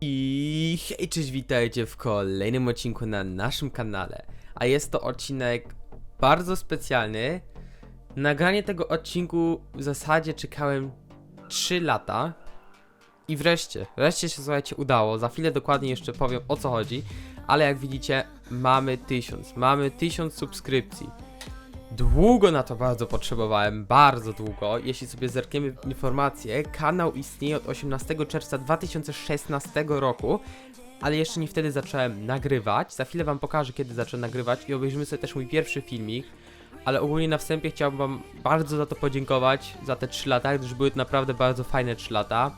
I hej, cześć, witajcie w kolejnym odcinku na naszym kanale. A jest to odcinek bardzo specjalny. Nagranie tego odcinku w zasadzie czekałem 3 lata. I wreszcie, wreszcie się słuchajcie udało. Za chwilę dokładnie jeszcze powiem o co chodzi. Ale jak widzicie, mamy 1000. Mamy 1000 subskrypcji. Długo na to bardzo potrzebowałem, bardzo długo. Jeśli sobie zerkniemy informacje, kanał istnieje od 18 czerwca 2016 roku, ale jeszcze nie wtedy zacząłem nagrywać. Za chwilę wam pokażę, kiedy zacząłem nagrywać i obejrzymy sobie też mój pierwszy filmik. Ale ogólnie na wstępie chciałbym wam bardzo za to podziękować, za te 3 lata, gdyż były to naprawdę bardzo fajne 3 lata.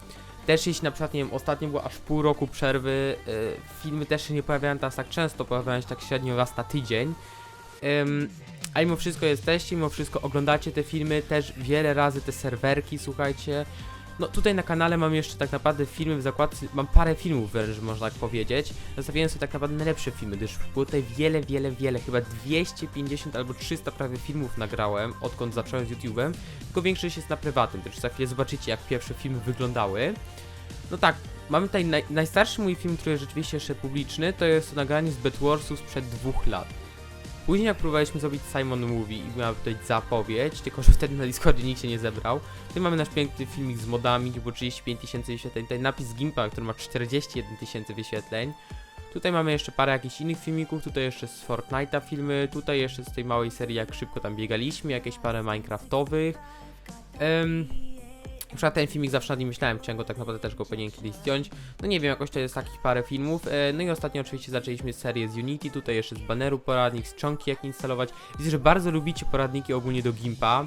Też jeśli na przykład, nie wiem, ostatnio było aż pół roku przerwy, yy, filmy też się nie pojawiają teraz tak często, pojawiają się tak średnio raz na tydzień. Ym, a mimo wszystko jesteście, mimo wszystko oglądacie te filmy, też wiele razy te serwerki, słuchajcie. No tutaj na kanale mam jeszcze tak naprawdę filmy w zakładce, mam parę filmów wręcz można tak powiedzieć. Zostawiłem sobie tak naprawdę najlepsze filmy, gdyż było tutaj wiele, wiele, wiele, chyba 250 albo 300 prawie filmów nagrałem, odkąd zacząłem z YouTube'em. Tylko większość jest na prywatnym, też za chwilę zobaczycie jak pierwsze filmy wyglądały. No tak, mamy tutaj naj, najstarszy mój film, który jest rzeczywiście jeszcze publiczny, to jest to nagranie z Bedwarsów sprzed dwóch lat. Później jak próbowaliśmy zrobić Simon Movie i miała tutaj zapowiedź, tylko że wtedy na Discordzie nikt się nie zebrał. Tutaj mamy nasz piękny filmik z modami, gdzie było 35 tysięcy wyświetleń. Tutaj napis Gimpa, który ma 41 tysięcy wyświetleń. Tutaj mamy jeszcze parę jakichś innych filmików, tutaj jeszcze z Fortnite'a filmy, tutaj jeszcze z tej małej serii jak szybko tam biegaliśmy, jakieś parę Minecraftowych. Ym, przykład ten filmik zawsze nad nim myślałem, chciałem go tak naprawdę też go powinien kiedyś zdjąć. No nie wiem, jakoś to jest takich parę filmów. E, no i ostatnio oczywiście zaczęliśmy serię z Unity, tutaj jeszcze z baneru poradnik, z czonki jak instalować. Widzę, że bardzo lubicie poradniki ogólnie do Gimpa.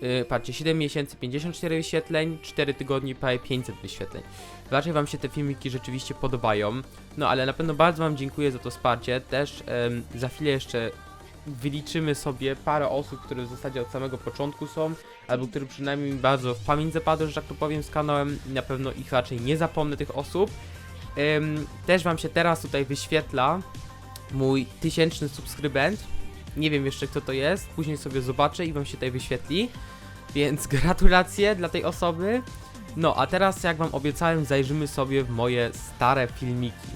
Yy, patrzcie, 7 miesięcy 54 wyświetleń, 4 tygodnie prawie 500 wyświetleń. Raczej wam się te filmiki rzeczywiście podobają. No ale na pewno bardzo wam dziękuję za to wsparcie. Też em, za chwilę jeszcze wyliczymy sobie parę osób, które w zasadzie od samego początku są, albo które przynajmniej mi bardzo w pamięć zapadły, że tak to powiem, z kanałem. Na pewno ich raczej nie zapomnę tych osób. Em, też wam się teraz tutaj wyświetla mój tysięczny subskrybent. Nie wiem jeszcze kto to jest, później sobie zobaczę i wam się tutaj wyświetli. Więc gratulacje dla tej osoby. No, a teraz jak wam obiecałem, zajrzymy sobie w moje stare filmiki.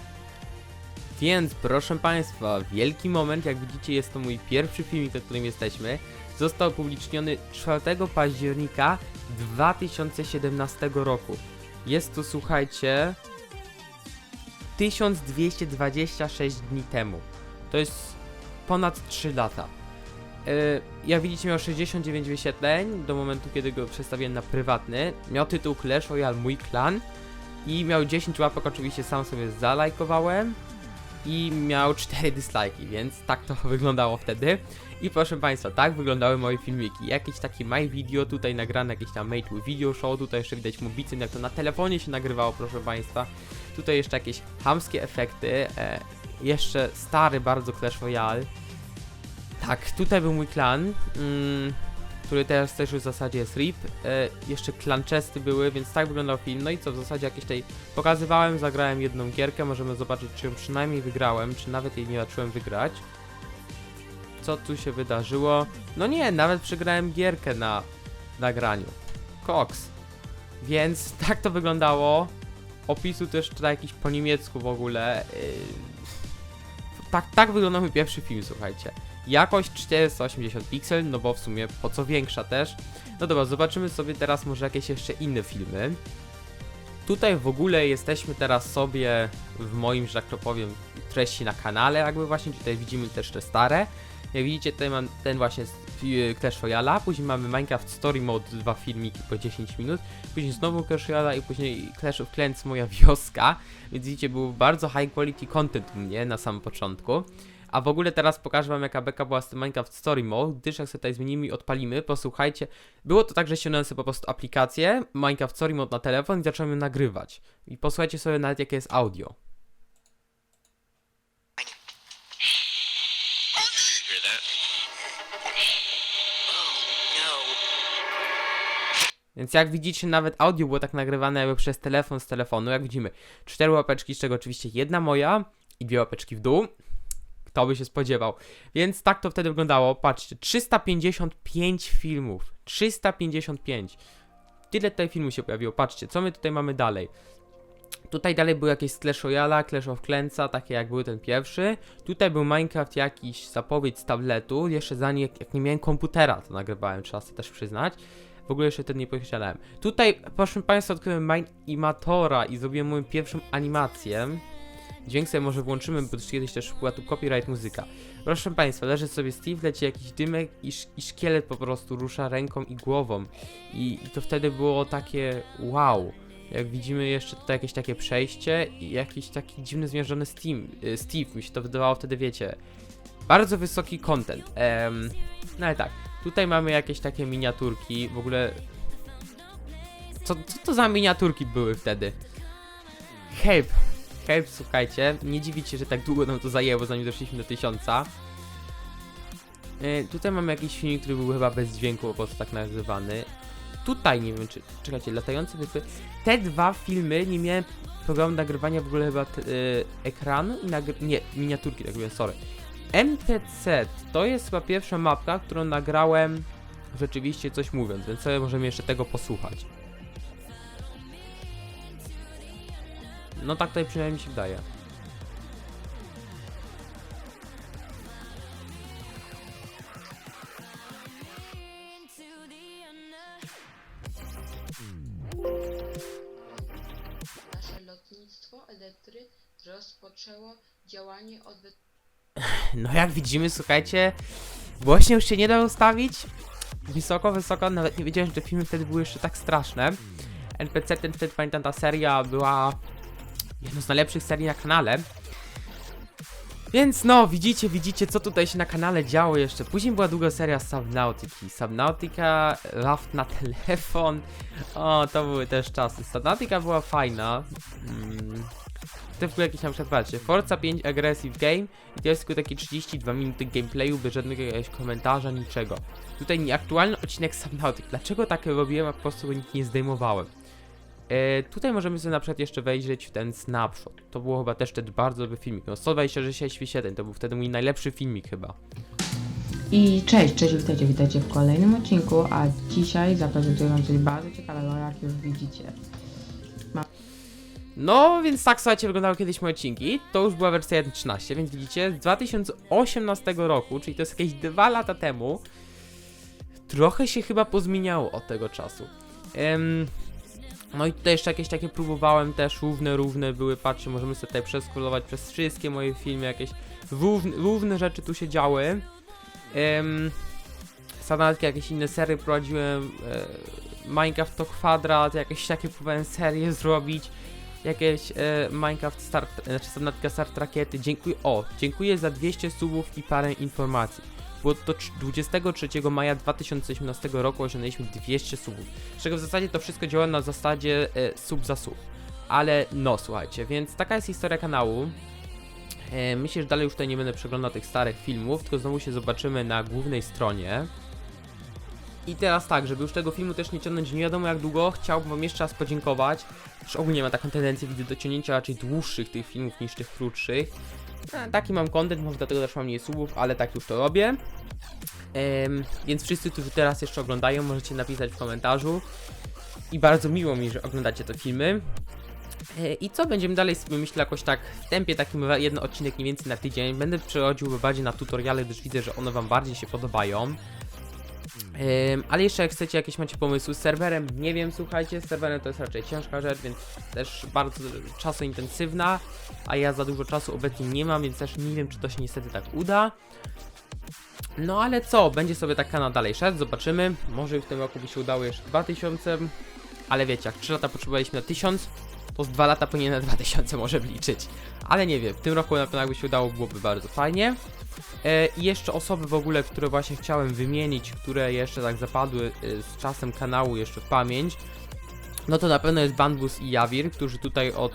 Więc proszę Państwa, wielki moment, jak widzicie jest to mój pierwszy filmik, na którym jesteśmy. Został opubliczniony 4 października 2017 roku. Jest to, słuchajcie, 1226 dni temu. To jest ponad 3 lata. Yy, jak widzicie miał 69 wyświetleń do momentu, kiedy go przestawiłem na prywatny. Miał tytuł Clash Royale Mój Klan i miał 10 łapek, oczywiście sam sobie zalajkowałem i miał 4 dislajki, więc tak to wyglądało wtedy. I proszę Państwa, tak wyglądały moje filmiki. Jakieś takie my video, tutaj nagrane jakieś tam made with video show, tutaj jeszcze widać mobicyn, jak to na telefonie się nagrywało, proszę Państwa. Tutaj jeszcze jakieś hamskie efekty, e, jeszcze stary bardzo Clash Royale. Tak, tutaj był mój klan, mm, który teraz też już w zasadzie jest RIP. E, jeszcze klan chesty były, więc tak wyglądał film. No i co, w zasadzie jakieś tej pokazywałem, zagrałem jedną gierkę, możemy zobaczyć, czy ją przynajmniej wygrałem, czy nawet jej nie zacząłem wygrać. Co tu się wydarzyło? No nie, nawet przegrałem gierkę na nagraniu. Cox. Więc tak to wyglądało. Opisu też tutaj jakiś po niemiecku w ogóle. Yy, tak, tak wyglądał mój pierwszy film, słuchajcie. Jakość 480 pixel, no bo w sumie po co większa też. No dobra, zobaczymy sobie teraz może jakieś jeszcze inne filmy. Tutaj w ogóle jesteśmy teraz sobie w moim, że tak to powiem, treści na kanale, jakby właśnie, tutaj widzimy też te stare. Jak widzicie, tutaj mam ten właśnie y, Clash Royale'a, później mamy Minecraft Story Mode, dwa filmiki po 10 minut, później znowu Clash Royale'a i później Clash of Clans, moja wioska, więc widzicie, był bardzo high quality content u mnie na samym początku. A w ogóle teraz pokażę wam jaka beka była z tym Minecraft Story Mode, gdyż jak sobie tutaj zmienimy i odpalimy, posłuchajcie, było to tak, że ściągnąłem sobie po prostu aplikację Minecraft Story Mode na telefon i zacząłem ją nagrywać. I posłuchajcie sobie nawet jakie jest audio. Więc jak widzicie, nawet audio było tak nagrywane jakby przez telefon z telefonu. Jak widzimy, cztery łapeczki, z czego oczywiście jedna moja i dwie łapeczki w dół. Kto by się spodziewał. Więc tak to wtedy wyglądało. Patrzcie, 355 filmów. 355. Tyle tutaj filmu się pojawiło. Patrzcie, co my tutaj mamy dalej. Tutaj dalej były jakieś Clash Royale, Clash of Clans'a, takie jak był ten pierwszy. Tutaj był Minecraft jakiś zapowiedź z tabletu, jeszcze zanim jak, jak nie miałem komputera, to nagrywałem, trzeba sobie też przyznać. W ogóle jeszcze ten nie posiadałem. Tutaj, proszę Państwa, odkryłem Minimatora i zrobiłem moją pierwszą animację. Dźwięk sobie może włączymy, bo kiedyś też była tu copyright muzyka. Proszę Państwa, leży sobie Steve, leci jakiś dymek i, i szkielet po prostu rusza ręką i głową. I, I to wtedy było takie wow. Jak widzimy jeszcze tutaj jakieś takie przejście i jakiś taki dziwny zmierzony Steam, y, Steve, mi się to wydawało wtedy, wiecie, bardzo wysoki content. Em, no ale tak, tutaj mamy jakieś takie miniaturki, w ogóle... Co, co to za miniaturki były wtedy? Help, help, słuchajcie, nie dziwicie, że tak długo nam to zajęło, zanim doszliśmy do tysiąca. Y, tutaj mamy jakiś film, który był chyba bez dźwięku, po prostu tak nazywany. Tutaj nie wiem, czy. Czekajcie, latające wyspy. Te dwa filmy nie miałem programu nagrywania w ogóle chyba t, y, ekranu i nagry... Nie, miniaturki nagrywania, sorry. MTC to jest chyba pierwsza mapka, którą nagrałem rzeczywiście coś mówiąc, więc sobie możemy jeszcze tego posłuchać. No tak tutaj przynajmniej mi się wydaje. Nasze lotnictwo elektry rozpoczęło działanie od No jak widzimy, słuchajcie, właśnie już się nie da ustawić. Wysoko, wysoko, nawet nie wiedziałem, że te filmy wtedy były jeszcze tak straszne. NPC, ten wtedy pamiętam, ta seria była jedną z najlepszych serii na kanale. Więc no, widzicie, widzicie, co tutaj się na kanale działo jeszcze. Później była długa seria Subnautiki. Subnautica, Raft na telefon. O, to były też czasy. Subnautica była fajna. Mm. To były jakieś na przykład, patrzcie, Forza 5 Aggressive Game i to jest tylko takie 32 minuty gameplayu bez żadnego jakiegoś komentarza, niczego. Tutaj nieaktualny odcinek Subnautic. Dlaczego tak robiłem, a po prostu go nikt nie zdejmowałem? E, tutaj możemy sobie na przykład jeszcze wejrzeć w ten snapshot. To było chyba też wtedy bardzo dobry filmik. No 126 wyświetleń, to był wtedy mój najlepszy filmik chyba. I cześć, cześć, witajcie, witajcie w kolejnym odcinku, a dzisiaj zaprezentuję wam coś bardzo ciekawego, jak już widzicie. No, więc tak słuchajcie, wyglądały kiedyś moje odcinki. To już była wersja 1.13, więc widzicie, z 2018 roku, czyli to jest jakieś dwa lata temu, trochę się chyba pozmieniało od tego czasu. Em, no i tutaj jeszcze jakieś takie próbowałem też, równe, równe były, patrzcie, możemy sobie tutaj przeskrolować przez wszystkie moje filmy, jakieś równe, równe rzeczy tu się działy. Um, jakieś inne serie prowadziłem, e, Minecraft to kwadrat, jakieś takie próbowałem serie zrobić jakieś e, Minecraft Star, znaczy Subnautica Start Rakiety. Dziękuję, o, dziękuję za 200 subów i parę informacji. Było to trz- 23 maja 2018 roku, osiągnęliśmy 200 subów. Z czego w zasadzie to wszystko działa na zasadzie e, sub za sub. Ale no, słuchajcie, więc taka jest historia kanału. E, myślę, że dalej już tutaj nie będę przeglądał tych starych filmów, tylko znowu się zobaczymy na głównej stronie. I teraz tak, żeby już tego filmu też nie ciągnąć nie wiadomo jak długo, chciałbym wam jeszcze raz podziękować. Już ogólnie mam taką tendencję, widzę, do ciągnięcia raczej dłuższych tych filmów niż tych krótszych. E, taki mam content, może dlatego też mam mniej subów, ale tak już to robię. Więc wszyscy, którzy teraz jeszcze oglądają, możecie napisać w komentarzu. I bardzo miło mi, że oglądacie te filmy. E, I co będziemy dalej sobie myślę jakoś tak w tempie takim jeden odcinek mniej więcej na tydzień. Będę przechodził bardziej na tutoriale, gdyż widzę, że one wam bardziej się podobają. Ale jeszcze jak chcecie jakieś macie pomysły z serwerem, nie wiem, słuchajcie, z serwerem to jest raczej ciężka rzecz, więc też bardzo czasointensywna, a ja za dużo czasu obecnie nie mam, więc też nie wiem, czy to się niestety tak uda. No ale co, będzie sobie tak kanał dalej szedł, zobaczymy. Może w tym roku by się udało jeszcze 2000, ale wiecie, jak 3 lata potrzebowaliśmy na 1000, to z 2 lata powinien na 2000 może liczyć. Ale nie wiem, w tym roku na pewno jakby się udało, byłoby bardzo fajnie. E, I jeszcze osoby w ogóle, które właśnie chciałem wymienić, które jeszcze tak zapadły e, z czasem kanału jeszcze w pamięć, no to na pewno jest Banbus i Jawir, którzy tutaj od,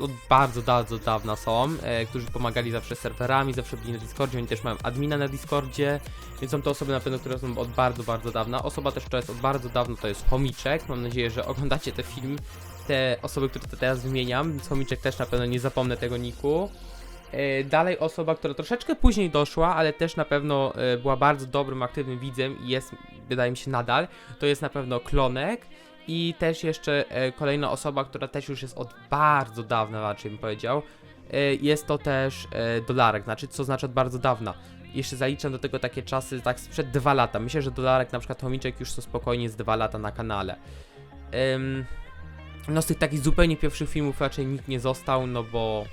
od bardzo, bardzo dawna są, e, którzy pomagali zawsze serwerami, zawsze byli na Discordzie, oni też mają admina na Discordzie, więc są to osoby na pewno, które są od bardzo, bardzo dawna. Osoba też, która jest od bardzo dawna, to jest Chomiczek, mam nadzieję, że oglądacie te film, te osoby, które teraz wymieniam, więc Chomiczek też na pewno nie zapomnę tego niku. E, Dalej osoba, która troszeczkę później doszła, ale też na pewno e, była bardzo dobrym, aktywnym widzem i jest, wydaje mi się, nadal, to jest na pewno Klonek I też jeszcze e, kolejna osoba, która też już jest od bardzo dawna, raczej bym powiedział. Jest to też Dolarek, znaczy co znaczy od bardzo dawna. Jeszcze zaliczam do tego takie czasy, tak sprzed dwa lata. Myślę, że Dolarek, na przykład Tomiczek już są spokojnie z dwa lata na kanale. Ym, no z tych takich zupełnie pierwszych filmów raczej nikt nie został, no bo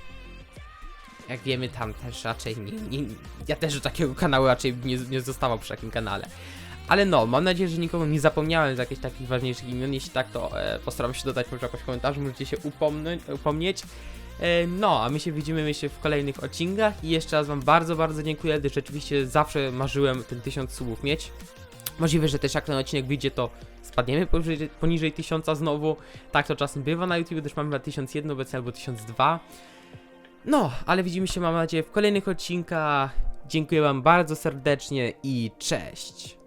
jak wiemy tam też raczej nie, nie, ja też do takiego kanału raczej nie, nie zostawał przy takim kanale. Ale no, mam nadzieję, że nikogo nie zapomniałem z jakichś takich ważniejszych imion. Jeśli tak, to e, postaram się dodać może jakoś komentarz, możecie się upomnieć. E, no, a my się widzimy myślę w kolejnych odcinkach i jeszcze raz wam bardzo, bardzo dziękuję, gdyż rzeczywiście zawsze marzyłem ten 1000 subów mieć. Możliwe, że też jak ten odcinek wyjdzie, to spadniemy poniżej, poniżej 1000 znowu. Tak to czasem bywa na YouTube, gdyż mamy na 1001 obecnie albo 1002. No, ale widzimy się mam nadzieję w kolejnych odcinkach. Dziękuję wam bardzo serdecznie i cześć!